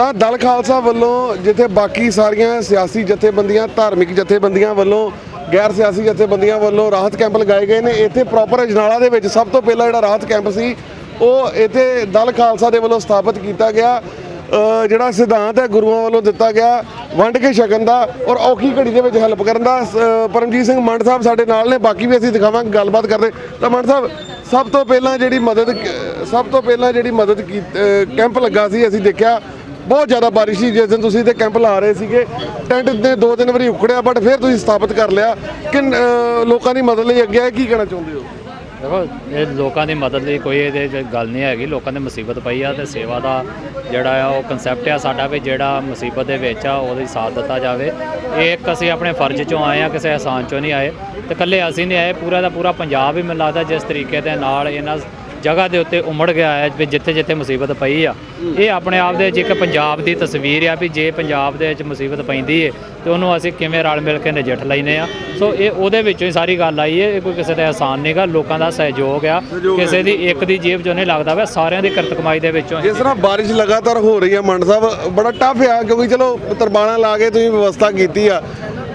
ਤਾਂ ਦਲ ਖਾਲਸਾ ਵੱਲੋਂ ਜਿੱਥੇ ਬਾਕੀ ਸਾਰੀਆਂ ਸਿਆਸੀ ਜਥੇਬੰਦੀਆਂ, ਧਾਰਮਿਕ ਜਥੇਬੰਦੀਆਂ ਵੱਲੋਂ, ਗੈਰ ਸਿਆਸੀ ਜਥੇਬੰਦੀਆਂ ਵੱਲੋਂ ਰਾਹਤ ਕੈਂਪ ਲਗਾਏ ਗਏ ਨੇ, ਇੱਥੇ ਪ੍ਰੋਪਰ ਅਜਨਾਲਾ ਦੇ ਵਿੱਚ ਸਭ ਤੋਂ ਪਹਿਲਾਂ ਜਿਹੜਾ ਰਾਹਤ ਕੈਂਪ ਸੀ, ਉਹ ਇੱਥੇ ਦਲ ਖਾਲਸਾ ਦੇ ਵੱਲੋਂ ਸਥਾਪਿਤ ਕੀਤਾ ਗਿਆ। ਜਿਹੜਾ ਸਿਧਾਂਤ ਹੈ ਗੁਰੂਆਂ ਵੱਲੋਂ ਦਿੱਤਾ ਗਿਆ, ਵੰਡ ਕੇ ਛਕਣ ਦਾ ਔਰ ਔਖੀ ਘੜੀ ਦੇ ਵਿੱਚ ਹੈਲਪ ਕਰਨ ਦਾ ਸ- ਪਰਮਜੀਤ ਸਿੰਘ ਮੰਡ ਸਾਹਿਬ ਸਾਡੇ ਨਾਲ ਨੇ, ਬਾਕੀ ਵੀ ਅਸੀਂ ਦਿਖਾਵਾਂਗੇ, ਗੱਲਬਾਤ ਕਰਦੇ। ਤਾਂ ਮੰਡ ਸਾਹਿਬ, ਸਭ ਤੋਂ ਪਹਿਲਾਂ ਜਿਹੜੀ ਮਦਦ, ਸਭ ਤੋਂ ਪਹਿਲਾਂ ਜਿਹੜੀ ਮਦਦ ਕੀ ਕੈਂਪ ਲੱਗਾ ਸੀ, ਅਸੀਂ ਦੇਖਿਆ ਬਹੁਤ ਜ਼ਿਆਦਾ ਬਾਰਿਸ਼ ਸੀ, ਜਿਸ ਦਿਨ ਤੁਸੀਂ ਤੇ ਕੈਂਪ ਲਾ ਰਹੇ ਸੀਗੇ ਟੈਂਟ ਦੇ ਦੋ ਤਿੰਨ ਵਾਰੀ ਉਖੜਿਆ ਬਟ ਫਿਰ ਤੁਸੀਂ ਸਥਾਪਿਤ ਕਰ ਲਿਆ। ਕਿ ਲੋਕਾਂ ਦੀ ਮਦਦ ਲਈ ਅੱਗੇ ਆਏ, ਕੀ ਕਹਿਣਾ ਚਾਹੁੰਦੇ ਹੋ? ਦੇਖੋ, ਇਹ ਲੋਕਾਂ ਦੀ ਮਦਦ ਲਈ ਕੋਈ ਇਹਦੇ 'ਚ ਗੱਲ ਨਹੀਂ ਹੈਗੀ, ਲੋਕਾਂ ਨੇ ਮੁਸੀਬਤ ਪਈ ਆ ਤੇ ਸੇਵਾ ਦਾ ਜਿਹੜਾ ਆ, ਉਹ ਕਨਸੈਪਟ ਆ ਸਾਡਾ ਵੀ ਜਿਹੜਾ ਮੁਸੀਬਤ ਦੇ ਵਿੱਚ ਆ, ਉਹਦੀ ਸਾਥ ਦਿੱਤਾ ਜਾਵੇ। ਇਹ ਇੱਕ ਅਸੀਂ ਆਪਣੇ ਫਰਜ਼ ਚੋਂ ਆਏ ਆ, ਕਿਸੇ ਅਹਿਸਾਨ ਚੋਂ ਨਹੀਂ ਆਏ। ਤੇ ਇਕੱਲੇ ਅਸੀਂ ਨਹੀਂ ਆਏ, ਪੂਰਾ ਦਾ ਪੂਰਾ ਪੰਜਾਬ ਹੀ ਮੈਨੂੰ ਲੱਗਦਾ ਜਿਸ ਤਰੀਕੇ ਦੇ ਨਾਲ ਇਹਨਾਂ ਜਗ੍ਹਾ ਦੇ ਉੱਤੇ ਉਮੜ ਗਿਆ ਹੈ ਵੀ ਜਿੱਥੇ ਜਿੱਥੇ ਮੁਸੀਬਤ ਪਈ ਆ। ਇਹ ਆਪਣੇ ਆਪ ਦੇ ਵਿੱਚ ਇੱਕ ਪੰਜਾਬ ਦੀ ਤਸਵੀਰ ਆ ਵੀ ਜੇ ਪੰਜਾਬ ਦੇ ਵਿੱਚ ਮੁਸੀਬਤ ਪੈਂਦੀ ਏ ਤੇ ਉਹਨੂੰ ਅਸੀਂ ਕਿਵੇਂ ਰਲ ਮਿਲ ਕੇ ਨਜਿੱਠ ਲੈਨੇ ਆ। ਸੋ ਇਹ ਉਹਦੇ ਵਿੱਚੋਂ ਹੀ ਸਾਰੀ ਗੱਲ ਆਈ ਏ ਇਹ ਕੋਈ ਕਿਸੇ ਦਾ ਆਸਾਨ ਨਹੀਂਗਾ ਲੋਕਾਂ ਦਾ ਸਹਿਯੋਗ ਆ। ਕਿਸੇ ਦੀ ਇੱਕ ਦੀ ਜੇਬ ਚੋਂ ਨਹੀਂ ਲੱਗਦਾ ਵਾ ਸਾਰਿਆਂ ਦੀ ਕਿਰਤ ਕਮਾਈ ਦੇ ਵਿੱਚੋਂ ਜਿਸ ਤਰ੍ਹਾਂ ਬਾਰਿਸ਼ ਲਗਾਤਾਰ ਹੋ ਰਹੀ ਹੈ ਮੰਡ ਸਾਹਿਬ ਬੜਾ ਟਫ ਆ ਕਿਉਂਕਿ ਚਲੋ ਤਰਬਾਣਾ ਲਾ ਕੇ ਤੁਸੀਂ ਵਿਵਸਥਾ ਕੀਤੀ ਆ।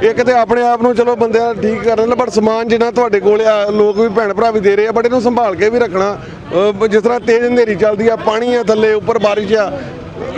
ਇੱਕ ਤੇ ਆਪਣੇ ਆਪ ਨੂੰ ਚਲੋ ਬੰਦਿਆਂ ਠੀਕ ਕਰ ਰਹੇ ਨੇ ਬਟ ਸਮਾਨ ਜਿੰਨਾ ਤੁਹਾਡੇ ਕੋਲ ਆ, ਲੋਕ ਵੀ ਭੈਣ ਭਰਾ ਵੀ ਦੇ ਰਹੇ ਆ, ਬਟ ਇਹਨੂੰ ਸੰਭਾਲ ਕੇ ਵੀ ਰੱਖਣਾ। ਅਹ ਜਿਸ ਤਰ੍ਹਾਂ ਤੇਜ਼ ਹਨੇਰੀ ਚੱਲਦੀ ਆ, ਪਾਣੀ ਆ ਥੱਲੇ, ਉੱਪਰ ਬਾਰਿਸ਼ ਆ,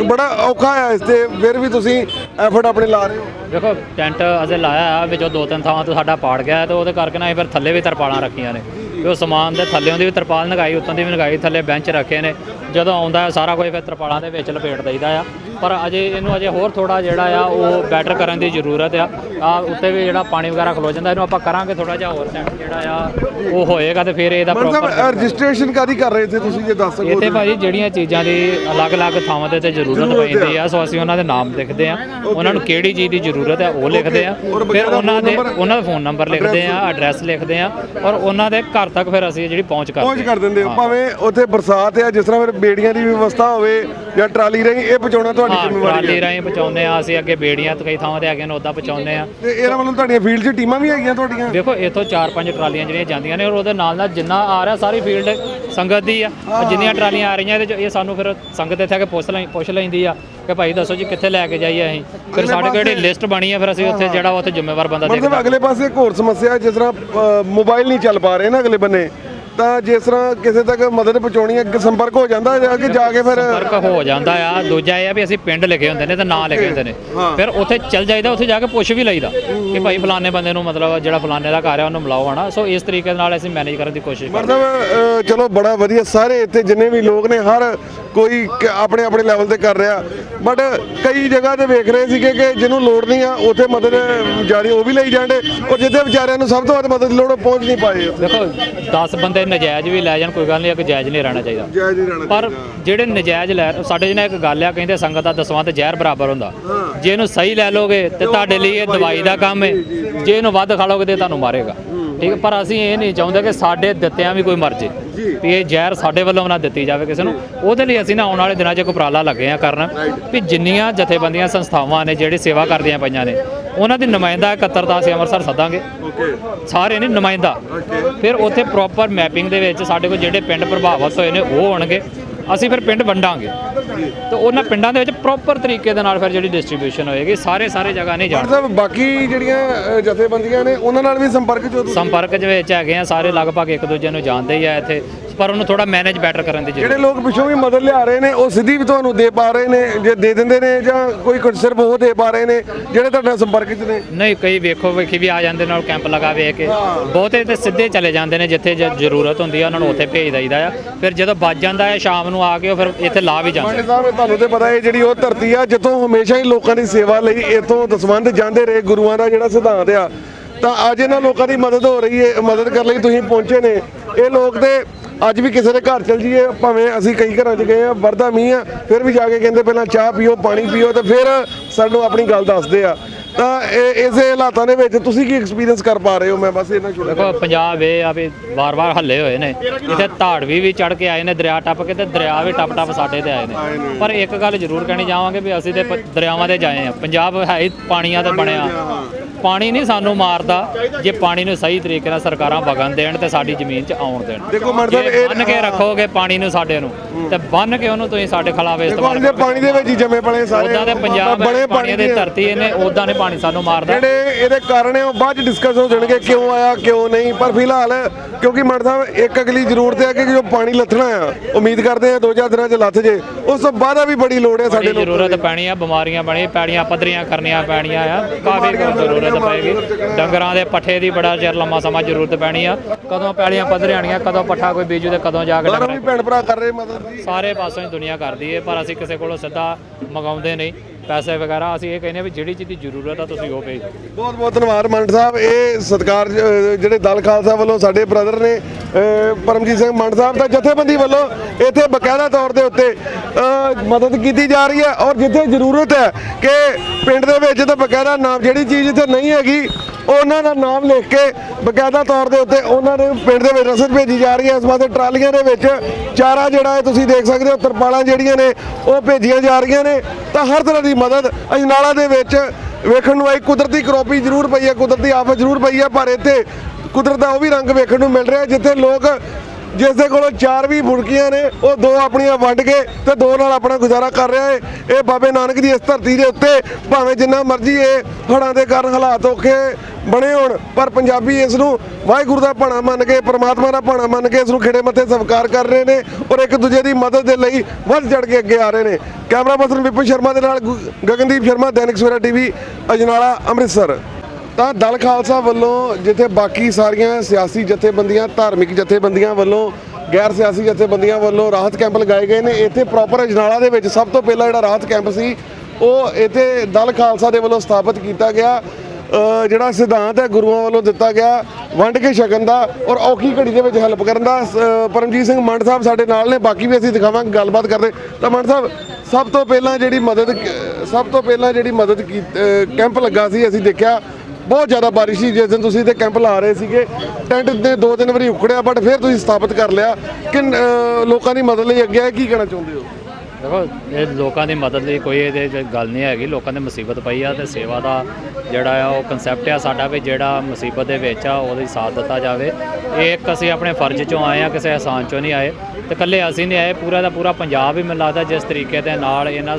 ਬੜਾ ਔਖਾ ਆ ਇਸ ਤੇ, ਫਿਰ ਵੀ ਤੁਸੀਂ ਐਫਰਟ ਆਪਣੇ ਲਾ ਰਹੇ ਹੋ। ਦੇਖੋ ਟੈਂਟ ਅਸੀਂ ਲਾਇਆ ਆ, ਵਿੱਚੋਂ ਦੋ ਤਿੰਨ ਥਾਵਾਂ ਤੋਂ ਸਾਡਾ ਪਾੜ ਗਿਆ ਤੇ ਉਹਦੇ ਕਰਕੇ ਨਾ ਅਸੀਂ ਫਿਰ ਥੱਲੇ ਵੀ ਤਰਪਾਲਾਂ ਰੱਖੀਆਂ ਨੇ। ਤੇ ਉਹ ਸਮਾਨ ਦੇ ਥੱਲੇੋਂ ਦੀ ਵੀ ਤਰਪਾਲ ਲਗਾਈ, ਉੱਤੋਂ ਦੀ ਵੀ ਲਗਾਈ, ਥੱਲੇ ਬੈਂਚ ਰੱਖੇ ਨੇ। ਜਦੋਂ ਆਉਂਦਾ ਹੈ, ਸਾਰਾ ਕੁਝ ਫਿਰ ਤਰਪਾਲਾਂ ਦੇ ਵਿੱਚ ਲਪੇਟ ਦਈਦਾ ਆ। ਪਰ ਅਜੇ ਇਹਨੂੰ ਅਜੇ ਹੋਰ ਥੋੜਾ ਜਿਹੜਾ ਆ ਉਹ ਬੈਟਰ ਕਰਨ ਦੀ ਜ਼ਰੂਰਤ ਆ। ਆ ਉੱਤੇ ਵੀ ਜਿਹੜਾ ਪਾਣੀ ਵਗੈਰਾ ਖਲੋ ਜਾਂਦਾ ਇਹਨੂੰ ਆਪਾਂ ਕਰਾਂਗੇ ਥੋੜਾ ਜਿਹਾ ਹੋਰ ਸੈਂਟ ਜਿਹੜਾ ਆ ਉਹ ਹੋਏਗਾ ਤੇ ਫਿਰ ਇਹਦਾ ਮਨ ਪ੍ਰੋਪਰ ਸਾਹਿਬ ਰਜਿਸਟ੍ਰੇਸ਼ਨ ਕਾਦੀ ਕਰ ਰਹੇ ਸੀ ਤੁਸੀਂ ਜੇ ਦੱਸ ਸਕੋ ਇੱਥੇ ਭਾਜੀ ਜਿਹੜੀਆਂ ਚੀਜ਼ਾਂ ਦੀ ਅਲੱਗ-ਅਲੱਗ ਥਾਵਾਂ ਤੇ ਤੇ ਜ਼ਰੂਰਤ ਪੈਂਦੀ ਆ ਸੋ ਅਸੀਂ ਉਹਨਾਂ ਦੇ ਨਾਮ ਲਿਖਦੇ ਆ। ਉਹਨਾਂ ਨੂੰ ਕਿਹੜੀ ਚੀਜ਼ ਦੀ ਜ਼ਰੂਰਤ ਹੈ ਉਹ ਲਿਖਦੇ ਆ। ਔਰ ਫਿਰ ਦਾ ਉਹਨਾਂ ਦੇ number? ਉਹਨਾਂ ਦਾ ਫੋਨ ਨੰਬਰ ਲਿਖਦੇ ਆ ਐਡਰੈਸ ਲਿਖਦੇ ਆ ਔਰ ਉਹਨਾਂ ਦੇ ਘਰ ਤੱਕ ਫਿਰ ਅਸੀਂ ਜਿਹੜੀ ਪਹੁੰਚ ਕਰਦੇ ਪਹੁੰਚ। ਕਰ ਦਿੰਦੇ ਹੋ ਹਾਂ। ਭਾਵੇਂ ਉੱਥੇ ਬਰਸਾਤ ਆ ਜਿਸ ਤਰ੍ਹਾਂ ਫਿਰ ਬੇੜੀਆਂ ਦੀ ਵਿਵਸਥਾ ਹੋਵੇ ਜਾਂ ਟਰਾਲੀ ਰਹੀ ਇਹ ਪਹੁੰਚਾਉਣਾ ਤੁਹਾਡੀ ਹਾਂ ਜ਼ਿੰਮੇਵਾਰੀ ਟਰਾਲੀ ਹੈ। ਰਾਹੀਂ ਪਹੁੰਚਾਉਂਦੇ ਆ ਅਸੀਂ ਅੱਗੇ ਬੇੜੀਆਂ ਤੇ ਕਈ ਥਾਵਾਂ ਤੇ ਹੈਗੀਆਂ ਨੇ ਉੱਦਾਂ ਪਹੁੰਚਾਉਂਦੇ ਆ ਤੇ ਇਹਨਾਂ ਵੱਲੋਂ ਤੁਹਾਡੀਆਂ ਫੀਲਡ 'ਚ ਟੀਮਾਂ ਵੀ ਹੈਗੀਆਂ ਤੁਹਾਡੀਆਂ? ਦੇਖੋ ਇੱਥੋਂ ਚਾਰ ਪੰਜ ਟਰਾਲੀਆਂ ਜਿਹੜੀਆਂ ਜਾਂਦੀਆਂ ਨੇ ਔਰ ਉਹਦੇ ਨਾਲ ਨਾਲ ਜਿੰਨਾ ਆ ਰਿਹਾ ਸਾਰੀ ਫੀਲਡ ਸੰਗਤ ਦੀ ਆ। ਔਰ ਜਿੰਨੀਆਂ ਟਰਾਲੀਆਂ ਆ ਰਹੀਆਂ ਇਹਦੇ 'ਚ ਇਹ ਸਾਨੂੰ ਫਿਰ ਸੰਗਤ ਇੱਥੇ ਆ ਕੇ ਪੁੱਛ ਲੈ ਪੁੱਛ ਲੈਂਦੀ ਆ ਕਿ ਭਾਈ ਦੱਸੋ ਜੀ ਕਿੱਥੇ ਲੈ ਕੇ ਜਾਈਏ ਅਸੀਂ। ਫਿਰ ਸਾਡੇ ਕੋਲ ਜਿਹੜੀ ਲਿਸਟ ਬਣੀ ਆ ਫਿਰ ਅਸੀਂ ਉੱਥੇ ਜਿਹੜਾ ਉੱਥੇ ਜ਼ਿੰਮੇਵਾਰ ਬੰਦਾ ਮਤਲਬ ਅਗਲੇ ਪਾਸੇ ਇੱਕ ਹੋਰ ਸਮੱਸਿਆ ਹੈ, ਜਿਸ ਤਰ੍ਹਾਂ ਅ, ਮੋਬਾਈਲ ਨਹੀਂ ਚੱਲ ਪਾ ਰਹੇ ਨਾ ਅਗਲੇ ਬੰਨੇ। ਤਾਂ ਜਿਸ ਤਰ੍ਹਾਂ ਕਿਸੇ ਤੱਕ ਮਦਦ ਪਹੁੰਚਾਉਣੀ ਹੈ ਸੰਪਰਕ ਹੋ ਜਾਂਦਾ ਹੈ ਅੱਗੇ ਜਾ ਕੇ ਫਿਰ ਫ਼ਰਕ ਹੋ ਜਾਂਦਾ ਆ। ਦੂਜਾ ਇਹ ਆ ਵੀ ਅਸੀਂ ਪਿੰਡ ਲਿਖੇ ਹੁੰਦੇ ਨੇ ਤੇ ਨਾਂ ਲਿਖੇ ਹੁੰਦੇ ਨੇ। ਫਿਰ ਉੱਥੇ ਚੱਲ ਜਾਈਦਾ ਉੱਥੇ ਜਾ ਕੇ ਪੁੱਛ ਵੀ ਲਈਦਾ ਕਿ ਭਾਈ ਫਲਾਣੇ ਬੰਦੇ ਨੂੰ ਮਤਲਬ ਜਿਹੜਾ ਫਲਾਣੇ ਦਾ ਘਰ ਆ ਉਹਨੂੰ ਮਿਲਾਓ ਹਨਾ। ਸੋ ਇਸ ਤਰੀਕੇ ਨਾਲ ਅਸੀਂ ਮੈਨੇਜ ਕਰਨ ਦੀ ਕੋਸ਼ਿਸ਼ ਕਰਦੇ ਮਤਲਬ ਚਲੋ ਬੜਾ ਵਧੀਆ ਸਾਰੇ ਇੱਥੇ ਜਿੰਨੇ ਵੀ ਲੋਕ ਨੇ ਹਰ ਕੋਈ ਆਪਣੇ ਆਪਣੇ ਲੈਵਲ ਤੇ ਕਰ ਰਿਹਾ। ਬਟ ਕਈ ਜਗ੍ਹਾ ਤੇ ਵੇਖ ਰਹੇ ਸੀਗੇ ਕਿ ਜਿਹਨੂੰ ਲੋੜ ਨਹੀਂ ਆ ਉੱਥੇ ਮਦਦ ਜਾਰੀ ਉਹ ਵੀ ਲਈ ਜਾਂਦੇ ਔਰ ਜਿੱਥੇ ਵਿਚਾਰਿਆਂ ਨੂੰ ਸਭ ਤੋਂ ਵੱਧ ਮਦਦ ਦੀ ਲੋੜ ਪਹੁੰਚ ਨਹੀਂ ਪਾਏ। ਦੇਖੋ 10 ਬੰਦੇ ਨਜਾਇਜ਼ ਵੀ ਲੈ ਜਾਣ ਕੋਈ ਗੱਲ ਨਹੀਂ ਇੱਕ ਜਾਇਜ਼ ਨਹੀਂ ਰਹਿਣਾ ਚਾਹੀਦਾ। ਪਰ ਜਿਹੜੇ ਨਜਾਇਜ਼ ਲੈ ਸਾਡੇ ਜਿਹਨਾਂ ਇੱਕ ਗੱਲ ਆ ਕਹਿੰਦੇ ਸੰਗਤ ਦਾ ਦਸਵਾਂ ਤੇ ਜ਼ਹਿਰ ਬਰਾਬਰ ਹੁੰਦਾ। ਜੇ ਇਹਨੂੰ ਸਹੀ ਲੈ ਲੋਗੇ ਤੇ ਤੁਹਾਡੇ ਲਈ ਇਹ ਦਵਾਈ ਦਾ ਕੰਮ ਹੈ ਜੇ ਇਹਨੂੰ ਵੱਧ ਖਾ ਲੋਗੇ ਤੇ ਤੁਹਾਨੂੰ ਮਾਰੇਗਾ। ਠੀਕ ਪਰ ਅਸੀਂ ਇਹ ਨਹੀਂ ਚਾਹੁੰਦੇ ਕਿ ਸਾਡੇ ਦਿੱਤਿਆਂ ਵੀ ਕੋਈ ਮਰ ਜੇ ਵੀ ਇਹ ਜ਼ਹਿਰ ਸਾਡੇ ਵੱਲੋਂ ਨਾ ਦਿੱਤੀ ਜਾਵੇ ਕਿਸੇ ਨੂੰ। ਉਹਦੇ ਲਈ ਅਸੀਂ ਨਾ ਆਉਣ ਵਾਲੇ ਦਿਨਾਂ 'ਚ ਇੱਕ ਉਪਰਾਲਾ ਲੱਗੇ ਆ ਕਰਨ ਵੀ ਜਿੰਨੀਆਂ ਜਥੇਬੰਦੀਆਂ ਸੰਸਥਾਵਾਂ ਨੇ ਜਿਹੜੀ ਸੇਵਾ ਕਰਦੀਆਂ ਪਈਆਂ ਨੇ ਉਹਨਾਂ ਦੀ ਨੁਮਾਇੰਦਾ ਇਕੱਤਰਤਾ ਅਸੀਂ ਅੰਮ੍ਰਿਤਸਰ ਸੱਦਾਂਗੇ। ਸਾਰੇ ਨੇ ਨੁਮਾਇੰਦਾ। ਫਿਰ ਉੱਥੇ ਪ੍ਰੋਪਰ ਮੈਪਿੰਗ ਦੇ ਵਿੱਚ ਸਾਡੇ ਕੋਲ ਜਿਹੜੇ ਪਿੰਡ ਪ੍ਰਭਾਵਿਤ ਹੋਏ ਨੇ ਉਹ ਹੋਣਗੇ ਅਸੀਂ ਫਿਰ ਪਿੰਡ ਵੰਡਾਂਗੇ। ਤੇ ਉਹਨਾਂ ਪਿੰਡਾਂ ਦੇ ਵਿੱਚ ਪ੍ਰੋਪਰ ਤਰੀਕੇ ਦੇ ਨਾਲ ਫਿਰ ਜਿਹੜੀ ਡਿਸਟ੍ਰੀਬਿਊਸ਼ਨ ਹੋਏਗੀ ਸਾਰੇ ਸਾਰੇ ਜਗ੍ਹਾ ਨਹੀਂ ਜਾਣ। ਸਾਹਿਬ ਬਾਕੀ ਜਿਹੜੀਆਂ ਅ, ਜਥੇਬੰਦੀਆਂ ਨੇ ਉਹਨਾਂ ਨਾਲ ਵੀ ਸੰਪਰਕ ਚ ਹੋ ਤੁਸੀਂ? ਸੰਪਰਕ ਦੇ ਵਿੱਚ ਹੈਗੇ ਆ ਸਾਰੇ ਲਗਭਗ ਇੱਕ ਦੂਜੇ ਨੂੰ ਜਾਣਦੇ ਹੀ ਆ ਇੱਥੇ। ਪਰ ਉਹਨੂੰ ਥੋੜਾ ਮੈਨੇਜ ਬੈਟਰ ਕਰਨ ਦੀ ਜਿਹੜੇ ਲੋਕ ਪਿੱਛੋਂ ਵੀ ਮਦਦ ਲਿਆ ਰਹੇ ਨੇ ਉਹ ਸਿੱਧੀ ਵੀ ਤੁਹਾਨੂੰ ਦੇ ਪਾ ਰਹੇ ਨੇ ਜੇ ਦੇ ਦਿੰਦੇ ਨੇ ਜਾਂ ਕੋਈ ਕੁਝ ਸਿਰਫ ਉਹ ਦੇ ਪਾ ਰਹੇ ਨੇ ਜਿਹੜੇ ਤੁਹਾਡੇ ਨਾਲ ਸੰਪਰਕ 'ਚ ਨੇ। ਨਹੀਂ ਕਈ ਵੇਖੋ ਵੇਖੀ ਵੀ ਆ ਜਾਂਦੇ ਨਾਲ ਕੈਂਪ ਲਗਾ ਵੇਖ ਕੇ। ਬਹੁਤੇ ਤੇ ਸਿੱਧੇ ਚਲੇ ਜਾਂਦੇ ਨੇ ਜਿੱਥੇ ਜ਼ਰੂਰਤ ਹੁੰਦੀ ਆ ਉਹਨਾਂ ਨੂੰ ਉੱਥੇ ਭੇਜ ਦਈਦਾ ਆ। ਫਿਰ ਜਦੋਂ ਵੱਜ ਜਾਂਦਾ ਹੈ ਸ਼ਾਮ ਨੂੰ ਆ ਕੇ ਉਹ ਫਿਰ ਇੱਥੇ ਲਾ ਵੀ ਜਾਂਦੇ। ਸਾਹਿਬ ਤੁਹਾਨੂੰ ਤੇ ਪਤਾ ਹੈ ਜਿਹੜੀ ਉਹ ਧਰਤੀ ਆ ਜਿੱਥੋਂ ਹਮੇਸ਼ਾ ਹੀ ਲੋਕਾਂ ਦੀ ਸੇਵਾ ਲਈ ਇੱਥੋਂ ਦਸਵੰਧ ਜਾਂਦੇ ਰਹੇ ਗੁਰੂਆਂ ਦਾ ਜਿਹੜਾ ਸਿਧਾਂਤ ਆ ਤਾਂ ਅੱਜ ਇਹਨਾਂ ਲੋਕਾਂ ਦੀ ਮਦਦ ਹੋ ਰਹੀ ਹੈ ਮਦਦ ਕਰਨ ਲਈ ਤੁਸੀਂ ਪਹੁੰਚੇ ਨੇ। ਇਹ ਲੋਕ ਤੇ ਅੱਜ ਵੀ ਕਿਸੇ ਦੇ ਘਰ ਚਲ ਜੀਏ ਭਾਵੇਂ ਅਸੀਂ ਕਈ ਘਰਾਂ 'ਚ ਗਏ ਆ ਵਰਦਾ ਮੀਂਹ ਆ ਫਿਰ ਵੀ ਜਾ ਕੇ ਕਹਿੰਦੇ ਪਹਿਲਾਂ ਚਾਹ ਪੀਓ ਪਾਣੀ ਪੀਓ ਤੇ ਫਿਰ ਸਾਨੂੰ ਆਪਣੀ ਗੱਲ ਦੱਸਦੇ ਆ। ਤਾਂ ਇਹ ਇਸੇ ਹਾਲਾਤਾਂ ਦੇ ਵਿੱਚ ਤੁਸੀਂ ਕੀ ਐਕਸਪੀਰੀਅੰਸ ਕਰ ਪਾ ਰਹੇ ਹੋ? ਮੈਂ ਬਸ ਇਹਨਾਂ ਛੋੜ ਦੇਖੋ ਪੰਜਾਬ ਇਹ ਆ ਵੀ ਵਾਰ-ਵਾਰ ਹੱਲੇ ਹੋਏ ਨੇ। ਇੱਥੇ ਧਾੜਵੀ ਵੀ ਚੜ ਕੇ ਆਏ ਨੇ ਦਰਿਆ ਟੱਪ ਕੇ ਤੇ ਦਰਿਆ ਵੀ ਟੱਪ ਟੱਪ ਸਾਡੇ ਤੇ ਆਏ ਨੇ। ਪਰ ਇੱਕ ਗੱਲ ਜ਼ਰੂਰ ਕਹਿਣੀ ਚਾਹਾਂਗੇ ਵੀ ਅਸੀਂ ਤੇ ਦਰਿਆਵਾਂ ਤੇ ਜਾਏ ਆ। ਪੰਜਾਬ ਹੈ ਹੀ ਪਾਣੀਆਂ ਤੇ ਬਣਿਆ। ਪਾਣੀ ਨਹੀਂ ਸਾਨੂੰ ਮਾਰਦਾ ਜੇ ਪਾਣੀ ਨੂੰ ਸਹੀ ਤਰੀਕੇ ਨਾਲ ਸਰਕਾਰਾਂ ਵਗਣ ਦੇਣ ਤੇ ਸਾਡੀ ਜ਼ਮੀਨ 'ਚ ਆਉਣ ਦੇਣ। ਦੇਖੋ ਜੇ ਇਹ ਬੰਨ ਕੇ ਰੱਖੋਗੇ ਪਾਣੀ ਨੂੰ ਸਾਡੇ ਨੂੰ ਤੇ ਬੰਨ ਕੇ ਉਹਨੂੰ ਤੁਸੀਂ ਸਾਡੇ ਖਿਲਾਫ ਦੇਖੋ ਇਸਤੇਮਾਲ ਅੱਜ ਦੇ ਪਾਣੀ ਦੇ ਵਿੱਚ ਜੰਮੇ ਪਲੇ ਸਾਰੇ ਉਦਾਂ ਦੇ ਪੰਜਾਬ ਬੜੇ ਪਾਣੀ ਦੀ। ਧਰਤੀ ਇਹਨੇ ਉਦਾਂ ਨੇ ਪਾਣੀ ਸਾਨੂੰ ਮਾਰਦਾ। ਜਿਹੜੇ ਇਹਦੇ ਕਾਰਨ ਉਹ ਬਾਅਦ ਡਿਸਕਸ ਹੋ ਜਾਣਗੇ ਕਿਉਂ ਆਇਆ ਕਿਉਂ ਨਹੀਂ ਪਰ ਫਿਲਹਾਲ ਕਿਉਂਕਿ ਸਾਹਿਬ ਇੱਕ ਅਗਲੀ ਜ਼ਰੂਰਤ ਹੈ ਕਿ ਜੋ ਪਾਣੀ ਲੱਥਣਾ ਆ ਉਮੀਦ ਕਰਦੇ ਆ ਦੋ ਚਾਰ ਦਿਨਾਂ ਚ ਲੱਥ ਜੇ ਉਸ ਤੋਂ ਬਾਅਦ ਵੀ ਬੜੀ ਲੋੜ ਹੈ ਸਾਡੇ ਲੋਕਾਂ ਜ਼ਰੂਰਤ ਪੈਣੀ ਆ ਬਿਮਾਰੀਆਂ ਬਣੀ ਪੈੜੀਆਂ ਪੱਧਰੀਆਂ ਕਰਨੀਆਂ ਪੈਣੀਆਂ ਆ ਕਾਫੀ ਜ਼ਰੂਰਤ? ਪਏਗੀ ਡੰਗਰਾਂ ਦੇ ਪੱਠੇ ਦੀ ਬੜਾ ਚਿਰ ਲੰਮਾ ਸਮਾਂ ਜ਼ਰੂਰਤ ਪੈਣੀ ਆ। ਕਦੋਂ ਪੈੜੀਆਂ ਪੱਧਰੀਆਂ ਆਣੀਆਂ ਕਦੋਂ ਪੱਠਾ ਕੋਈ ਬੀਜੂ ਤੇ ਕਦੋਂ ਜਾ ਕੇ ਡੰਗਰ ਵੀ ਭੈਣ ਭਰਾ ਕਰ ਰਹੇ ਮਦਦ ਸਾਰੇ ਪਾਸੋਂ ਹੀ ਦੁਨੀਆ ਕਰਦੀ ਹੈ ਪਰ ਅਸੀਂ ਕਿਸੇ ਕੋਲੋਂ ਸਿੱਧਾ ਮੰਗਾਉਂਦੇ ਨਹੀਂ। ਪੈਸੇ ਵਗੈਰਾ, ਅਸੀਂ ਇਹ ਕਹਿੰਦੇ ਆ ਵੀ ਜਿਹੜੀ ਚੀਜ਼ ਦੀ ਜ਼ਰੂਰਤ ਆ, ਤੁਸੀਂ ਉਹ ਭੇਜ। ਦਿਓ ਬਹੁਤ ਬਹੁਤ ਧੰਨਵਾਦ ਮੰਡ ਸਾਹਿਬ। ਇਹ ਸਤਕਾਰ ਜਿਹੜੇ ਦਲ ਖਾਲਸਾ ਵੱਲੋਂ ਸਾਡੇ ਬ੍ਰਦਰ ਨੇ ਪਰਮਜੀਤ ਸਿੰਘ ਮੰਡ ਸਾਹਿਬ ਦਾ ਜਥੇਬੰਦੀ ਵੱਲੋਂ ਇੱਥੇ ਬਕਾਇਦਾ ਤੌਰ ਦੇ ਉੱਤੇ ਮਦਦ ਕੀਤੀ ਜਾ ਰਹੀ ਹੈ। ਔਰ ਜਿੱਥੇ ਜ਼ਰੂਰਤ ਹੈ ਕਿ ਪਿੰਡ ਦੇ ਵਿੱਚ ਤਾਂ ਬਕਾਇਦਾ ਨਾਮ ਜਿਹੜੀ ਚੀਜ਼ ਇੱਥੇ ਨਹੀਂ ਹੈਗੀ ਉਹਨਾਂ ਦਾ ਨਾਮ ਲਿਖ ਕੇ ਬਕਾਇਦਾ ਤੌਰ ਦੇ ਉੱਤੇ ਉਹਨਾਂ ਨੇ ਪਿੰਡ ਦੇ ਵਿੱਚ ਰਸਦ ਭੇਜੀ ਜਾ ਰਹੀ ਹੈ। ਇਸ ਵਾਸਤੇ ਟਰਾਲੀਆਂ ਦੇ ਵਿੱਚ ਚਾਰਾ ਜਿਹੜਾ ਹੈ ਤੁਸੀਂ ਦੇਖ ਸਕਦੇ ਹੋ, ਤਰਪਾਲਾਂ ਜਿਹੜੀਆਂ ਨੇ, ਉਹ ਭੇਜੀਆਂ ਜਾ ਰਹੀਆਂ ਨੇ। ਤਾਂ ਹਰ ਤਰ੍ਹਾਂ ਦੀ ਮਦਦ ਅਜਨਾਲਾ ਦੇ ਵਿੱਚ ਵੇਖਣ ਨੂੰ ਆਈ ਕੁਦਰਤੀ ਕਰੋਪੀ ਜ਼ਰੂਰ ਪਈ ਹੈ, ਕੁਦਰਤੀ ਆਫਤ ਜ਼ਰੂਰ ਪਈ ਹੈ, ਪਰ ਇੱਥੇ ਕੁਦਰਤ ਦਾ ਉਹ ਵੀ ਰੰਗ ਵੇਖਣ ਨੂੰ ਮਿਲ ਰਿਹਾ ਜਿੱਥੇ ਲੋਕ ਜਿਸ ਦੇ ਕੋਲੋਂ ਚਾਰ ਵੀ ਬੁੜਕੀਆਂ ਨੇ, ਉਹ ਦੋ ਆਪਣੀਆਂ ਵੰਡ ਕੇ ਤੇ ਦੋ ਨਾਲ ਆਪਣਾ ਗੁਜ਼ਾਰਾ ਕਰ ਰਿਹਾ ਹੈ ਇਹ ਬਾਬੇ ਨਾਨਕ ਦੀ ਇਸ ਧਰਤੀ ਦੇ ਉੱਤੇ ਭਾਵੇਂ ਜਿੰਨਾ ਮਰਜ਼ੀ ਇਹ ਹੜ੍ਹਾਂ ਦੇ ਕਾਰਨ ਹਾਲਾਤ ਔਖੇ ਬਣੇ ਹੋਣ, ਪਰ ਪੰਜਾਬੀ ਇਸ ਨੂੰ ਵਾਹਿਗੁਰੂ ਦਾ ਭਾਣਾ ਮੰਨ ਕੇ, ਪ੍ਰਮਾਤਮਾ ਦਾ ਭਾਣਾ ਮੰਨ ਕੇ ਇਸ ਨੂੰ ਖਿੜੇ ਮੱਥੇ ਸਵੀਕਾਰ ਕਰ ਰਹੇ ਨੇ ਔਰ ਇੱਕ ਦੂਜੇ ਦੀ ਮਦਦ ਦੇ ਲਈ ਵੱਧ ਚੜ ਕੇ ਅੱਗੇ ਆ ਰਹੇ ਨੇ। ਕੈਮਰਾ ਪਰਸਨ ਵਿਪਨ ਸ਼ਰਮਾ ਦੇ ਨਾਲ ਗੁ- ਗਗਨਦੀਪ ਸ਼ਰਮਾ, ਦੈਨਿਕ ਸਵੇਰਾ ਟੀਵੀ, ਅਜਨਾਲਾ, ਅੰਮ੍ਰਿਤਸਰ। ਤਾਂ ਦਲ ਖਾਲਸਾ ਵੱਲੋਂ ਜਿੱਥੇ ਬਾਕੀ ਸਾਰੀਆਂ ਸਿਆਸੀ ਜਥੇਬੰਦੀਆਂ ਧਾਰਮਿਕ ਜਥੇਬੰਦੀਆਂ ਵੱਲੋਂ ਗੈਰ ਸਿਆਸੀ ਜਥੇਬੰਦੀਆਂ ਵੱਲੋਂ ਰਾਹਤ ਕੈਂਪ ਲਗਾਏ ਗਏ ਨੇ ਇੱਥੇ ਪ੍ਰੋਪਰ ਅਜਨਾਲਾ ਦੇ ਵਿੱਚ ਸਭ ਤੋਂ ਪਹਿਲਾਂ ਜਿਹੜਾ ਰਾਹਤ ਕੈਂਪ ਸੀ ਉਹ ਇੱਥੇ ਦਲ ਖਾਲਸਾ ਦੇ ਵੱਲੋਂ ਸਥਾਪਿਤ ਕੀਤਾ ਗਿਆ। ਜਿਹੜਾ ਸਿਧਾਂਤ ਹੈ ਗੁਰੂਆਂ ਵੱਲੋਂ ਦਿੱਤਾ ਗਿਆ ਵੰਡ ਕੇ ਛਕਣ ਦਾ ਔਰ ਔਖੀ ਘੜੀ ਦੇ ਵਿੱਚ ਹੈਲਪ ਕਰਨ ਦਾ। ਅ, ਪਰਮਜੀਤ ਸਿੰਘ ਮੰਡ ਸਾਹਿਬ ਸਾਡੇ ਨਾਲ ਨੇ ਬਾਕੀ ਵੀ ਅਸੀਂ ਦਿਖਾਵਾਂਗੇ ਗੱਲਬਾਤ ਕਰਦੇ। ਤਾਂ ਮੰਡ ਸਾਹਿਬ ਸਭ ਤੋਂ ਪਹਿਲਾਂ ਜਿਹੜੀ ਮਦਦ ਸਭ ਤੋਂ ਪਹਿਲਾਂ ਜਿਹੜੀ ਮਦਦ ਕੀ ਕੈਂਪ ਲੱਗਾ ਸੀ ਅਸੀਂ ਦੇਖਿਆ ਬਹੁਤ ਜ਼ਿਆਦਾ ਬਾਰਿਸ਼ ਸੀ, ਜਿਸ ਦਿਨ ਤੁਸੀਂ ਤੇ ਕੈਂਪ ਲਾ ਰਹੇ ਸੀਗੇ। ਟੈਂਟ ਦੇ ਦੋ ਤਿੰਨ ਵਾਰੀ ਉਖੜਿਆ ਬਟ ਫਿਰ ਤੁਸੀਂ ਸਥਾਪਿਤ ਕਰ ਲਿਆ। ਕਿ ਲੋਕਾਂ ਦੀ ਮਦਦ ਲਈ ਅੱਗੇ ਆਏ, ਕੀ ਕਹਿਣਾ ਚਾਹੁੰਦੇ ਹੋ? ਦੇਖੋ, ਇਹ ਲੋਕਾਂ ਦੀ ਮਦਦ ਲਈ ਕੋਈ ਇਹਦੇ 'ਚ ਗੱਲ ਨਹੀਂ ਹੈਗੀ। ਲੋਕਾਂ ਦੇ ਮੁਸੀਬਤ ਪਈ ਆ ਤੇ ਸੇਵਾ ਦਾ ਜਿਹੜਾ ਆ, ਉਹ ਕਨਸੈਪਟ ਆ ਸਾਡਾ ਵੀ ਜਿਹੜਾ ਮੁਸੀਬਤ ਦੇ ਵਿੱਚ ਆ, ਉਹਦੇ ਸਾਥ ਦਿੱਤਾ ਜਾਵੇ। ਇਹ ਇੱਕ ਅਸੀਂ ਆਪਣੇ ਫਰਜ਼ ਚੋਂ ਆਏ ਆ, ਕਿਸੇ ਅਹਿਸਾਨ ਚੋਂ ਨਹੀਂ ਆਏ। ਤੇ ਇਕੱਲੇ ਅਸੀਂ ਨਹੀਂ ਆਏ, ਪੂਰਾ ਦਾ ਪੂਰਾ ਪੰਜਾਬ ਹੀ ਮੈਨੂੰ ਲੱਗਦਾ ਜਿਸ ਤਰੀਕੇ ਦੇ ਨਾਲ ਇਹਨਾਂ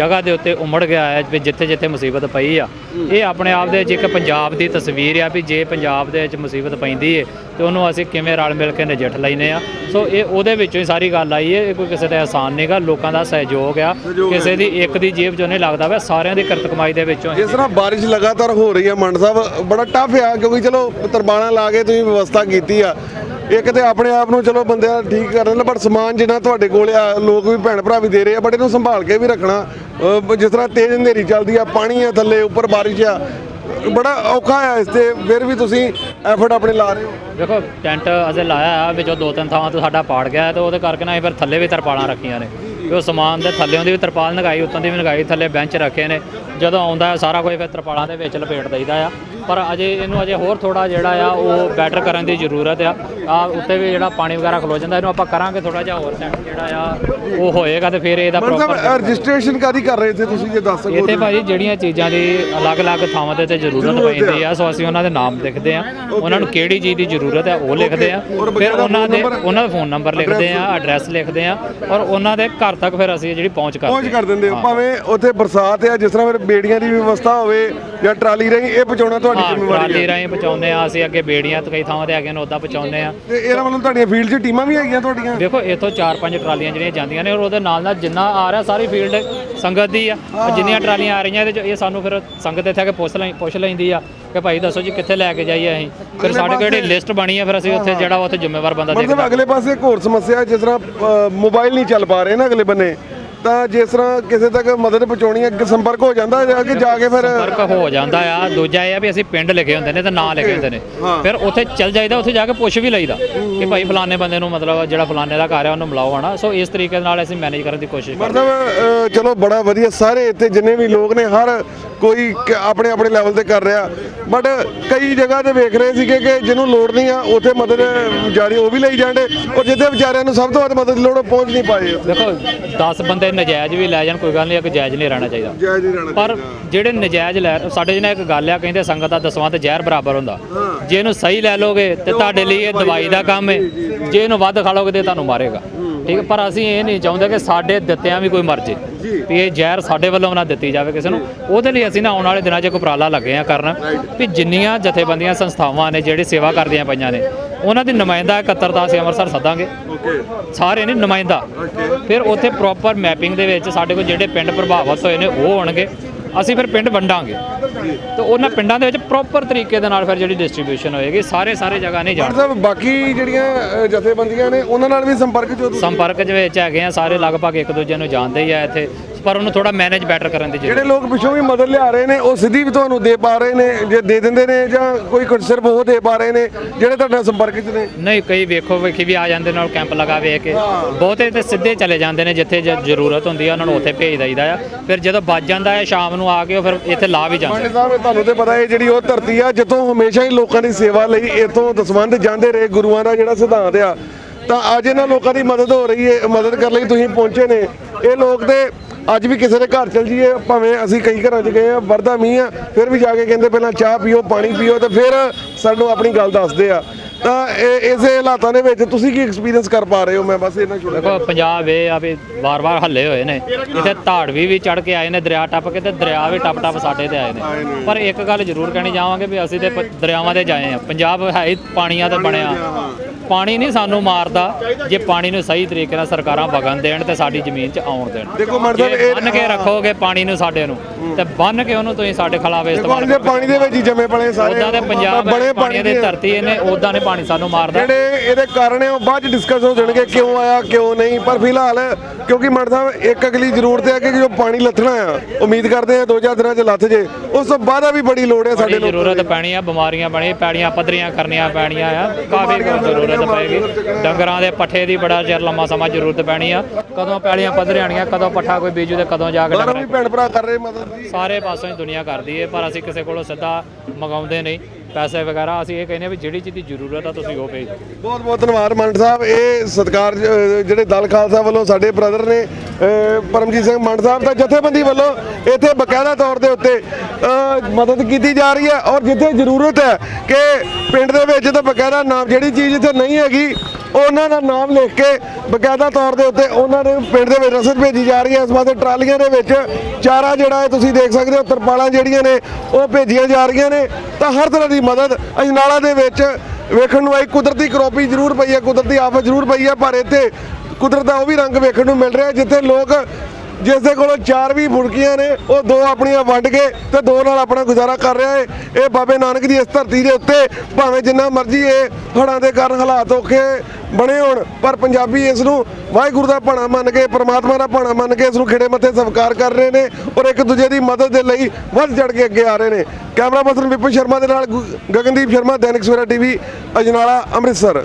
ਜਗ੍ਹਾ ਦੇ ਉੱਤੇ ਉਮੜ ਗਿਆ ਹੈ ਵੀ ਜਿੱਥੇ ਜਿੱਥੇ ਮੁਸੀਬਤ ਪਈ ਆ। ਇਹ ਆਪਣੇ ਆਪ ਦੇ ਵਿੱਚ ਇੱਕ ਪੰਜਾਬ ਦੀ ਤਸਵੀਰ ਆ ਵੀ ਜੇ ਪੰਜਾਬ ਦੇ ਵਿੱਚ ਮੁਸੀਬਤ ਪੈਂਦੀ ਏ ਤੇ ਉਹਨੂੰ ਅਸੀਂ ਕਿਵੇਂ ਰਲ ਮਿਲ ਕੇ ਨਜਿੱਠ ਲੈਨੇ ਆ। ਸੋ ਇਹ ਉਹਦੇ ਵਿੱਚੋਂ ਹੀ ਸਾਰੀ ਗੱਲ ਆਈ ਏ ਇਹ ਕੋਈ ਕਿਸੇ ਦਾ ਆਸਾਨ ਨਹੀਂਗਾ ਲੋਕਾਂ ਦਾ ਸਹਿਯੋਗ ਆ। ਕਿਸੇ ਦੀ ਇੱਕ ਦੀ ਜੇਬ ਚੋਂ ਨਹੀਂ ਲੱਗਦਾ ਵਾ ਸਾਰਿਆਂ ਦੀ ਕਿਰਤ ਕਮਾਈ ਦੇ ਵਿੱਚੋਂ ਜਿਸ ਤਰ੍ਹਾਂ ਬਾਰਿਸ਼ ਲਗਾਤਾਰ ਹੋ ਰਹੀ ਹੈ ਮੰਡ ਸਾਹਿਬ ਬੜਾ ਟਫ ਆ ਕਿਉਂਕਿ ਚਲੋ ਤਰਬਾਣਾ ਲਾ ਕੇ ਤੁਸੀਂ ਵਿਵਸਥਾ ਕੀਤੀ ਆ। ਇੱਕ ਤੇ ਆਪਣੇ ਆਪ ਨੂੰ ਚਲੋ ਬੰਦਿਆਂ ਠੀਕ ਕਰਨ ਲਈ ਬਟ ਸਮਾਨ ਜਿੰਨਾ ਤੁਹਾਡੇ ਕੋਲ ਆ, ਲੋਕ ਵੀ ਭੈਣ ਭਰਾ ਵੀ ਦੇ ਰਹੇ ਆ ਬਟ ਇਹਨੂੰ ਸੰਭਾਲ ਕੇ ਵੀ ਰੱਖਣਾ। ਅਹ ਜਿਸ ਤਰ੍ਹਾਂ ਤੇਜ਼ ਹਨੇਰੀ ਚੱਲਦੀ ਆ, ਪਾਣੀ ਆ ਥੱਲੇ, ਉੱਪਰ ਬਾਰਿਸ਼ ਆ, ਬੜਾ ਔਖਾ ਆ ਇਸ ਤੇ, ਫਿਰ ਵੀ ਤੁਸੀਂ ਐਫਰਟ ਆਪਣੇ ਲਾ ਰਹੇ ਹੋ। ਦੇਖੋ ਟੈਂਟ ਅਜੇ ਲਾਇਆ ਆ, ਵਿੱਚੋਂ ਦੋ ਤਿੰਨ ਥਾਵਾਂ ਤੋਂ ਸਾਡਾ ਪਾੜ ਗਿਆ ਤੇ ਉਹਦੇ ਕਰਕੇ ਨਾ ਅਸੀਂ ਫਿਰ ਥੱਲੇ ਵੀ ਤਰਪਾਲਾਂ ਰੱਖੀਆਂ ਨੇ। ਤੇ ਉਹ ਸਮਾਨ ਦੇ ਥੱਲੇੋਂ ਦੀ ਵੀ ਤਰਪਾਲ ਲਗਾਈ ਉੱਤੋਂ ਦੀ ਵੀ ਲਗਾਈ ਥੱਲੇ ਬੈਂਚ ਰੱਖੇ ਨੇ। ਜਦੋਂ ਆਉਂਦਾ ਸਾਰਾ ਕੁਝ ਫਿਰ ਤਰਪਾਲਾਂ ਦੇ ਵਿੱਚ ਲਪੇਟ ਦਈਦਾ ਆ। ਪਰ ਅਜੇ ਇਹਨੂੰ ਅਜੇ ਹੋਰ ਥੋੜਾ ਜਿਹੜਾ ਆ ਉਹ ਬੈਟਰ ਕਰਨ ਦੀ ਜ਼ਰੂਰਤ ਆ। ਆ ਉੱਤੇ ਵੀ ਜਿਹੜਾ ਪਾਣੀ ਵਗੈਰਾ ਖਲੋ ਜਾਂਦਾ ਇਹਨੂੰ ਆਪਾਂ ਕਰਾਂਗੇ ਥੋੜਾ ਜਿਹਾ ਹੋਰ ਸੈੱਟ ਜਿਹੜਾ ਆ ਉਹ ਹੋਏਗਾ ਤੇ ਫਿਰ ਇਹਦਾ ਪ੍ਰੋਪਰ ਰਜਿਸਟ੍ਰੇਸ਼ਨ ਕਾਦੀ ਕਰ ਰਹੇ ਸੀ ਤੁਸੀਂ ਜੇ ਦੱਸ ਸਕੋ ਇੱਥੇ ਭਾਜੀ ਜਿਹੜੀਆਂ ਚੀਜ਼ਾਂ ਦੀ ਅਲੱਗ-ਅਲੱਗ ਥਾਵਾਂ ਤੇ ਤੇ ਜ਼ਰੂਰਤ ਪੈਂਦੀ ਆ। ਸੋ ਅਸੀਂ ਉਹਨਾਂ ਦੇ ਨਾਮ ਲਿਖਦੇ ਆ। ਉਹਨਾਂ ਨੂੰ ਕਿਹੜੀ ਚੀਜ਼ ਦੀ ਜ਼ਰੂਰਤ ਹੈ ਉਹ ਲਿਖਦੇ ਆ। ਫਿਰ ਉਹਨਾਂ ਦੇ ਉਹਨਾਂ ਦਾ ਫੋਨ ਨੰਬਰ ਲਿਖਦੇ ਆ ਐਡਰੈਸ ਲਿਖਦੇ ਆ। ਔਰ ਉਹਨਾਂ ਦੇ ਘਰ ਤੱਕ ਫਿਰ ਅਸੀਂ ਜਿਹੜੀ ਪਹੁੰਚ ਪਹੁੰਚ ਕਰਦੇ ਕਰ ਦਿੰਦੇ ਹੋ। ਭਾਵੇਂ ਉੱਥੇ ਬਰਸਾਤ ਆ ਜਿਸ ਤਰ੍ਹਾਂ ਫਿਰ ਬੇੜੀਆਂ ਦੀ ਵਿਵਸਥਾ ਹੋਵੇ ਜਾਂ ਟਰਾਲੀ ਰਹੀ ਇਹ ਪਹੁੰਚਾਉਣਾ ਤੁਹਾਡੀ ਹਾਂ ਜ਼ਿੰਮੇਵਾਰੀ ਟਰਾਲੀ ਹੈ ਰਾਹੀਂ ਪਹੁੰਚਾਉਂਦੇ ਆ ਅਸੀਂ ਅੱਗੇ ਬੇੜੀਆਂ ਤੇ ਕਈ ਥਾਵਾਂ ਤੇ ਹੈਗੇ ਨੇ ਉੱਦਾਂ ਪਹੁੰਚਾਉਂਦੇ ਆ ਤੇ ਇਹਦਾ ਮਤਲਬ ਤੁਹਾਡੀਆਂ ਫੀਲਡ 'ਚ ਟੀਮਾਂ ਵੀ ਹੈਗੀਆਂ ਤੁਹਾਡੀਆਂ? ਦੇਖੋ ਇੱਥੋਂ ਚਾਰ ਪੰਜ ਟਰਾਲੀਆਂ ਜਿਹੜੀਆਂ ਜਾਂਦੀਆਂ ਨੇ ਔਰ ਉਹਦੇ ਨਾਲ ਨਾਲ ਜਿੰਨਾ ਆ ਰਿਹਾ ਸਾਰੀ ਫੀਲਡ ਸੰਗਤ ਦੀ ਆ। ਜਿੰਨੀਆਂ ਟਰਾਲੀਆਂ ਆ ਰਹੀਆਂ ਇਹਦੇ ਚ ਇਹ ਸਾਨੂੰ ਫਿਰ ਸੰਗਤ ਇੱਥੇ ਆ ਕੇ ਪੁੱਛ ਲੈਂਦੀ ਆ। ਕਿ ਭਾਈ ਦੱਸੋ ਜੀ ਕਿੱਥੇ ਲੈ ਕੇ ਜਾਈਏ ਅਸੀਂ? ਫਿਰ ਸਾਡੇ ਕੋਲ ਜਿਹੜੀ ਲਿਸਟ ਬਣੀ ਆ ਫਿਰ ਅਸੀਂ ਉੱਥੇ ਜਿਹੜਾ ਉੱਥੇ ਜ਼ਿੰਮੇਵਾਰ ਬੰਦਾ ਮਤਲਬ ਦੇਖਦਾ ਅਗਲੇ ਪਾਸੇ ਇੱਕ ਹੋਰ ਸਮੱਸਿਆ ਜਿਸ ਤਰ੍ਹਾਂ ਮੋਬਾਈਲ ਨਹੀਂ ਚੱਲ ਪਾ ਰਹੇ ਨਾ ਅਗਲੇ ਬੰਨੇ ਤਾਂ ਜਿਸ ਤਰ੍ਹਾਂ ਕਿਸੇ ਤੱਕ ਮਦਦ ਪਹੁੰਚਾਉਣੀ ਹੈ ਅੱਗੇ ਸੰਪਰਕ ਹੋ ਜਾਂਦਾ ਹੈ ਅੱਗੇ ਜਾ ਕੇ ਫਿਰ ਫ਼ਰਕ ਹੋ ਜਾਂਦਾ ਆ। ਦੂਜਾ ਇਹ ਆ ਵੀ ਅਸੀਂ ਪਿੰਡ ਲਿਖੇ ਹੁੰਦੇ ਨੇ ਤੇ ਨਾਂ ਲਿਖੇ ਹੁੰਦੇ ਨੇ। ਫਿਰ ਉੱਥੇ ਚੱਲ ਜਾਈਦਾ ਉੱਥੇ ਜਾ ਕੇ ਪੁੱਛ ਵੀ ਲਈਦਾ ਕਿ ਭਾਈ ਫਲਾਣੇ ਬੰਦੇ ਨੂੰ ਮਤਲਬ ਜਿਹੜਾ ਫਲਾਣੇ ਦਾ ਘਰ ਆ ਉਹਨੂੰ ਮਿਲਾਓ ਹਨਾ। ਸੋ ਇਸ ਤਰੀਕੇ ਨਾਲ ਅਸੀਂ ਮੈਨੇਜ ਕਰਨ ਦੀ ਕੋਸ਼ਿਸ਼ ਕਰਦੇ ਮਤਲਬ ਚਲੋ ਬੜਾ ਵਧੀਆ ਸਾਰੇ ਇੱਥੇ ਜਿੰਨੇ ਵੀ ਲੋਕ ਨੇ ਹਰ ਕੋਈ ਕ- ਆਪਣੇ ਆਪਣੇ ਲੈਵਲ ਤੇ ਕਰ ਰਿਹਾ। ਬਟ ਕਈ ਜਗ੍ਹਾ ਤੇ ਵੇਖ ਰਹੇ ਸੀਗੇ ਕਿ ਜਿਹਨੂੰ ਲੋੜ ਨਹੀਂ ਆ ਉੱਥੇ ਮਦਦ ਜਾਰੀ ਉਹ ਵੀ ਲਈ ਜਾਂਦੇ। ਔਰ ਜਿੱਥੇ ਵਿਚਾਰਿਆਂ ਨੂੰ ਸਭ ਤੋਂ ਵੱਧ ਮਦਦ ਲੋੜ ਪਹੁੰਚ ਨਹੀਂ ਪਾਏ ਦੇਖੋ 10 ਬੰਦੇ ਨਜਾਇਜ਼ ਵੀ ਲੈ ਜਾਣ ਕੋਈ ਗੱਲ ਨਹੀਂ ਇੱਕ ਜਾਇਜ਼ ਨਹੀਂ ਰਹਿਣਾ ਚਾਹੀਦਾ। ਜੈ ਜੀ ਰਹਿਣਾ ਪਰ ਜਿਹੜੇ ਨਜਾਇਜ਼ ਲੈ ਸਾਡੇ ਜਿਹਨਾਂ ਇੱਕ ਗੱਲ ਆ ਕਹਿੰਦੇ ਸੰਗਤ ਦਾ ਦਸਵਾਂ ਤੇ ਜ਼ਹਿਰ ਬਰਾਬਰ ਹੁੰਦਾ। ਜੇ ਇਹਨੂੰ ਸਹੀ ਲੈ ਲੋਗੇ ਤੇ ਤੁਹਾਡੇ ਲਈ ਇਹ ਦਵਾਈ ਦਾ ਕੰਮ ਹੈ। ਜੇ ਇਹਨੂੰ ਵੱਧ ਖਾ ਲੋਗੇ ਤੇ ਤੁਹਾਨੂੰ ਮਾਰੇਗਾ। ਠੀਕ ਪਰ ਅਸੀਂ ਇਹ ਨਹੀਂ ਚਾਹੁੰਦੇ ਕਿ ਸਾਡੇ ਦਿੱਤਿਆਂ ਵੀ ਕੋਈ ਮਰ ਜੇ। ਵੀ ਇਹ ਜ਼ਹਿਰ ਸਾਡੇ ਵੱਲੋਂ ਨਾ ਦਿੱਤੀ ਜਾਵੇ ਕਿਸੇ ਨੂੰ। ਉਹਦੇ ਲਈ ਅਸੀਂ ਨਾ ਆਉਣ ਵਾਲੇ ਦਿਨਾਂ 'ਚ ਇੱਕ ਉਪਰਾਲਾ ਲੱਗੇ ਆ ਕਰਨ ਵੀ ਜਿੰਨੀਆਂ ਜਥੇਬੰਦੀਆਂ ਸੰਸਥਾਵਾਂ ਨੇ ਜਿਹੜੇ ਸੇਵਾ ਕਰਦੀਆਂ ਪਈਆਂ ਨੇ ਉਹਨਾਂ ਦੀ ਨੁਮਾਇੰਦਾ ਇਕੱਤਰਤਾ ਅਸੀਂ ਅੰਮ੍ਰਿਤਸਰ ਸੱਦਾਂਗੇ। ਸਾਰੇ ਨੇ ਨੁਮਾਇੰਦਾ। ਫਿਰ ਉੱਥੇ ਪ੍ਰੋਪਰ ਮੈਪਿੰਗ ਦੇ ਵਿੱਚ ਸਾਡੇ ਕੋਲ ਜਿਹੜੇ ਪਿੰਡ ਪ੍ਰਭਾਵਿਤ ਹੋਏ ਨੇ ਉਹ ਹੋਣਗੇ। ਅਸੀਂ ਫਿਰ ਪਿੰਡ ਵੰਡਾਂਗੇ। ਤੇ ਉਹਨਾਂ ਪਿੰਡਾਂ ਦੇ ਵਿੱਚ ਪ੍ਰੋਪਰ ਤਰੀਕੇ ਦੇ ਨਾਲ ਫਿਰ ਜਿਹੜੀ ਡਿਸਟ੍ਰੀਬਿਊਸ਼ਨ ਹੋਏਗੀ ਸਾਰੇ ਸਾਰੇ ਜਗ੍ਹਾ ਨਹੀਂ ਜਾਣ। ਸਾਹਿਬ ਬਾਕੀ ਜਿਹੜੀਆਂ ਅ, ਜਥੇਬੰਦੀਆਂ ਨੇ ਉਹਨਾਂ ਨਾਲ ਵੀ ਸੰਪਰਕ ਚ ਹੋ ਤੁਸੀਂ? ਸੰਪਰਕ ਦੇ ਵਿੱਚ ਹੈਗੇ ਆ ਸਾਰੇ ਲਗਭਗ ਇੱਕ ਦੂਜੇ ਨੂੰ ਜਾਣਦੇ ਹੀ ਆ ਇੱਥੇ। ਪਰ ਉਹਨੂੰ ਥੋੜਾ ਮੈਨੇਜ ਬੈਟਰ ਕਰਨ ਦੀ ਜਿਹੜੇ ਲੋਕ ਪਿੱਛੋਂ ਵੀ ਮਦਦ ਲਿਆ ਰਹੇ ਨੇ ਉਹ ਸਿੱਧੀ ਵੀ ਤੁਹਾਨੂੰ ਦੇ ਪਾ ਰਹੇ ਨੇ ਜੇ ਦੇ ਦਿੰਦੇ ਨੇ ਜਾਂ ਕੋਈ ਸਿਰਫ ਉਹ ਦੇ ਪਾ ਰਹੇ ਨੇ ਜਿਹੜੇ ਤੁਹਾਡੇ ਨਾਲ ਸੰਪਰਕ 'ਚ ਨੇ? ਨਹੀਂ ਕਈ ਵੇਖੋ ਵੇਖੀ ਵੀ ਆ ਜਾਂਦੇ ਨਾਲ ਕੈਂਪ ਲਗਾ ਵੇਖ ਕੇ। ਬਹੁਤੇ ਤੇ ਸਿੱਧੇ ਚਲੇ ਜਾਂਦੇ ਨੇ ਜਿੱਥੇ ਜ਼ਰੂਰਤ ਹੁੰਦੀ ਆ ਉਹਨਾਂ ਨੂੰ ਉੱਥੇ ਭੇਜ ਦਈਦਾ ਆ। ਫਿਰ ਜਦੋਂ ਵੱਜ ਜਾਂਦਾ ਹੈ ਸ਼ਾਮ ਨੂੰ ਆ ਕੇ ਉਹ ਫਿਰ ਇੱਥੇ ਲਾ ਵੀ ਜਾਂਦੇ ਪੰਡਿਤ ਸਾਹਿਬ ਤੁਹਾਨੂੰ ਤੇ ਪਤਾ ਹੈ ਜਿਹੜੀ ਉਹ ਧਰਤੀ ਆ ਜਿੱਥੋਂ ਹਮੇਸ਼ਾ ਹੀ ਲੋਕਾਂ ਦੀ ਸੇਵਾ ਲਈ ਇਥੋਂ ਦਸਵੰਧ ਜਾਂਦੇ ਰਹੇ ਗੁਰੂਆਂ ਦਾ ਜਿਹੜਾ ਸਿਧਾਂਤ ਆ ਤਾਂ ਅੱਜ ਇਹਨਾਂ ਲੋਕਾਂ ਦੀ ਮਦਦ ਹੋ ਰਹੀ ਹੈ ਮਦਦ ਕਰਨ ਲਈ ਤੁਸੀਂ ਪਹੁੰਚੇ ਨੇ। ਇਹ ਲੋਕ ਤੇ ਅੱਜ ਵੀ ਕਿਸੇ ਦੇ ਘਰ ਚਲ ਜੀਏ ਭਾਵੇਂ ਅਸੀਂ ਕਈ ਘਰਾਂ 'ਚ ਗਏ ਆ ਵਰਦਾ ਮੀਂਹ ਆ ਫਿਰ ਵੀ ਜਾ ਕੇ ਕਹਿੰਦੇ ਪਹਿਲਾਂ ਚਾਹ ਪੀਓ ਪਾਣੀ ਪੀਓ ਤੇ ਫਿਰ ਸਾਨੂੰ ਆਪਣੀ ਗੱਲ ਦੱਸਦੇ ਆ। ਤਾਂ ਇਹ ਇਸੇ ਹਾਲਾਤਾਂ ਦੇ ਵਿੱਚ ਤੁਸੀਂ ਕੀ ਐਕਸਪੀਰੀਅੰਸ ਕਰ ਪਾ ਰਹੇ ਹੋ? ਮੈਂ ਬਸ ਇਹਨਾਂ ਛੋੜ ਦੇਖੋ ਪੰਜਾਬ ਇਹ ਆ ਵੀ ਵਾਰ-ਵਾਰ ਹੱਲੇ ਹੋਏ ਨੇ। ਇੱਥੇ ਧਾੜਵੀ ਵੀ ਚੜ ਕੇ ਆਏ ਨੇ ਦਰਿਆ ਟੱਪ ਕੇ ਤੇ ਦਰਿਆ ਵੀ ਟੱਪ ਟੱਪ ਸਾਡੇ ਤੇ ਆਏ ਨੇ। ਪਰ ਇੱਕ ਗੱਲ ਜ਼ਰੂਰ ਕਹਿਣੀ ਚਾਹਾਂਗੇ ਵੀ ਅਸੀਂ ਤੇ ਦਰਿਆਵਾਂ ਤੇ ਜਾਏ ਆ। ਪੰਜਾਬ ਹੈ ਹੀ ਪਾਣੀਆਂ ਤੇ ਬਣਿਆ। ਪਾਣੀ ਨਹੀਂ ਸਾਨੂੰ ਮਾਰਦਾ ਜੇ ਪਾਣੀ ਨੂੰ ਸਹੀ ਤਰੀਕੇ ਨਾਲ ਸਰਕਾਰਾਂ ਵਗਣ ਦੇਣ ਤੇ ਸਾਡੀ ਜ਼ਮੀਨ 'ਚ ਆਉਣ ਦੇਣ। ਦੇਖੋ ਮਰਦ ਜੇ ਇਹ ਬੰਨ ਕੇ ਰੱਖੋਗੇ ਪਾਣੀ ਨੂੰ ਸਾਡੇ ਨੂੰ ਤੇ ਬੰਨ ਕੇ ਉਹਨੂੰ ਤੁਸੀਂ ਸਾਡੇ ਖਿਲਾਫ ਇਸਤੇਮਾਲ ਅੱਜ ਦੇ ਪਾਣੀ ਦੇ ਵਿੱਚ ਹੀ ਜੰਮੇ ਪਲੇ ਸਾਰੇ ਉਦਾਂ ਦੇ ਪੰਜਾਬ ਬੜੇ ਪਾਣੀ ਦੀ ਧਰਤੀ ਇਹਨੇ ਉਦਾਂ ਨੇ ਪਾਣੀ ਸਾਨੂੰ ਮਾਰਦਾ। ਜਿਹੜੇ ਇਹਦੇ ਕਾਰਨ ਉਹ ਬਾਅਦ ਚ ਡਿਸਕਸ ਹੋ ਜਾਣਗੇ ਕਿਉਂ ਆਇਆ ਕਿਉਂ ਨਹੀਂ ਪਰ ਫਿਲਹਾਲ ਕਿਉਂਕਿ ਸਾਹਿਬ ਇੱਕ ਅਗਲੀ ਜ਼ਰੂਰਤ ਹੈ ਕਿ ਜੋ ਪਾਣੀ ਲੱਥਣਾ ਆ ਉਮੀਦ ਕਰਦੇ ਆ ਦੋ ਚਾਰ ਦਿਨਾਂ ਚ ਲੱਥ ਜੇ। ਉਸ ਤੋਂ ਬਾਅਦ ਵੀ ਬੜੀ ਲੋੜ ਹੈ ਸਾਡੇ ਨੂੰ ਜ਼ਰੂਰਤ ਪੈਣੀ ਆ ਬਿਮਾਰੀਆਂ ਬਣੀ ਪੈੜੀਆਂ ਪੱਧਰੀਆਂ ਕਰਨੀਆਂ ਪੈਣੀਆਂ ਆ। ਕਾਫੀ ਜ਼ਰੂਰਤ ਪਏਗੀ ਡੰਗਰਾਂ ਦੇ ਪੱਠੇ ਦੀ ਬੜਾ ਚਿਰ ਲੰਮਾ ਸਮਾਂ ਜ਼ਰੂਰਤ ਪੈਣੀ ਆ। ਕਦੋਂ ਪੈੜੀਆਂ ਪੱਧਰੀਆਣੀਆਂ ਕਦੋਂ ਪੱਠਾ ਕੋਈ ਬੀਜੂ ਤੇ ਕਦੋਂ ਜਾ ਕੇ ਡੰਗਰ ਵੀ ਭੈਣ ਭਰਾ ਕਰ ਰਹੇ ਮਦਦ ਸਾਰੇ ਪਾਸੋਂ ਹੀ ਦੁਨੀਆ ਕਰਦੀ ਏ ਪਰ ਅਸੀਂ ਕਿਸੇ ਕੋਲੋਂ ਸਿੱਧਾ ਮੰਗਾਉਂਦੇ ਨਹੀਂ। ਪੈਸੇ ਵਗੈਰਾ, ਅਸੀਂ ਇਹ ਕਹਿੰਦੇ ਆ ਵੀ ਜਿਹੜੀ ਚੀਜ਼ ਦੀ ਜ਼ਰੂਰਤ ਆ, ਤੁਸੀਂ ਉਹ ਭੇਜ ਦਿਓ। ਬਹੁਤ ਬਹੁਤ ਧੰਨਵਾਦ ਮੰਡ ਸਾਹਿਬ। ਇਹ ਸਤਕਾਰ ਜਿਹੜੇ ਦਲ ਖਾਲਸਾ ਵੱਲੋਂ ਸਾਡੇ ਬ੍ਰਦਰ ਨੇ ਪਰਮਜੀਤ ਸਿੰਘ ਮੰਡ ਸਾਹਿਬ ਦਾ ਜਥੇਬੰਦੀ ਵੱਲੋਂ ਇੱਥੇ ਬਕਾਇਦਾ ਤੌਰ ਦੇ ਉੱਤੇ ਮਦਦ ਕੀਤੀ ਜਾ ਰਹੀ ਹੈ ਔਰ ਜਿੱਥੇ ਜ਼ਰੂਰਤ ਹੈ ਕਿ ਪਿੰਡ ਦੇ ਵਿੱਚ ਤਾਂ ਬਕਾਇਦਾ ਨਾਮ ਜਿਹੜੀ ਚੀਜ਼ ਇੱਥੇ ਨਹੀਂ ਹੈਗੀ ਉਹਨਾਂ ਦਾ ਨਾਮ ਲਿਖ ਕੇ ਬਕਾਇਦਾ ਤੌਰ ਦੇ ਉੱਤੇ ਉਹਨਾਂ ਦੇ ਪਿੰਡ ਦੇ ਵਿੱਚ ਰਸਦ ਭੇਜੀ ਜਾ ਰਹੀ ਹੈ। ਇਸ ਵਾਸਤੇ ਟਰਾਲੀਆਂ ਦੇ ਵਿੱਚ ਚਾਰਾ ਜਿਹੜਾ ਹੈ ਤੁਸੀਂ ਦੇਖ ਸਕਦੇ ਹੋ, ਤਰਪਾਲਾਂ ਜਿਹੜੀਆਂ ਨੇ, ਉਹ ਭੇਜੀਆਂ ਜਾ ਰਹੀਆਂ ਨੇ। ਤਾਂ ਹਰ ਤਰ੍ਹਾਂ ਦੀ ਮਦਦ ਅਜਨਾਲਾ ਦੇ ਵਿੱਚ ਵੇਖਣ ਨੂੰ ਆਈ। ਕੁਦਰਤੀ ਕਰੋਪੀ ਜ਼ਰੂਰ ਪਈ ਹੈ, ਕੁਦਰਤੀ ਆਫਤ ਜ਼ਰੂਰ ਪਈ ਹੈ, ਪਰ ਇੱਥੇ ਕੁਦਰਤ ਦਾ ਉਹ ਵੀ ਰੰਗ ਵੇਖਣ ਨੂੰ ਮਿਲ ਰਿਹਾ ਜਿੱਥੇ ਲੋਕ ਜਿਸ ਦੇ ਕੋਲੋਂ ਚਾਰ ਵੀ ਫੁੜਕੀਆਂ ਨੇ, ਉਹ ਦੋ ਆਪਣੀਆਂ ਵੰਡ ਕੇ ਤੇ ਦੋ ਨਾਲ ਆਪਣਾ ਗੁਜ਼ਾਰਾ ਕਰ ਰਿਹਾ ਹੈ ਇਹ ਬਾਬੇ ਨਾਨਕ ਦੀ ਇਸ ਧਰਤੀ ਦੇ ਉੱਤੇ ਭਾਵੇਂ ਜਿੰਨਾ ਮਰਜ਼ੀ ਇਹ ਹੜ੍ਹਾਂ ਦੇ ਕਾਰਨ ਹਾਲਾਤ ਔਖੇ ਬਣੇ ਹੋਣ, ਪਰ ਪੰਜਾਬੀ ਇਸ ਨੂੰ ਵਾਹਿਗੁਰੂ ਦਾ ਭਾਣਾ ਮੰਨ ਕੇ, ਪ੍ਰਮਾਤਮਾ ਦਾ ਭਾਣਾ ਮੰਨ ਕੇ ਇਸ ਨੂੰ ਖਿੜੇ ਮੱਥੇ ਸਵੀਕਾਰ ਕਰ ਰਹੇ ਨੇ ਔਰ ਇੱਕ ਦੂਜੇ ਦੀ ਮਦਦ ਦੇ ਲਈ ਵੱਧ ਚੜ ਕੇ ਅੱਗੇ ਆ ਰਹੇ ਨੇ। ਕੈਮਰਾ ਪਰਸਨ ਵਿਪਨ ਸ਼ਰਮਾ ਦੇ ਨਾਲ ਗੁ- ਗਗਨਦੀਪ ਸ਼ਰਮਾ, ਦੈਨਿਕ ਸਵੇਰਾ ਟੀਵੀ, ਅਜਨਾਲਾ, ਅੰਮ੍ਰਿਤਸਰ।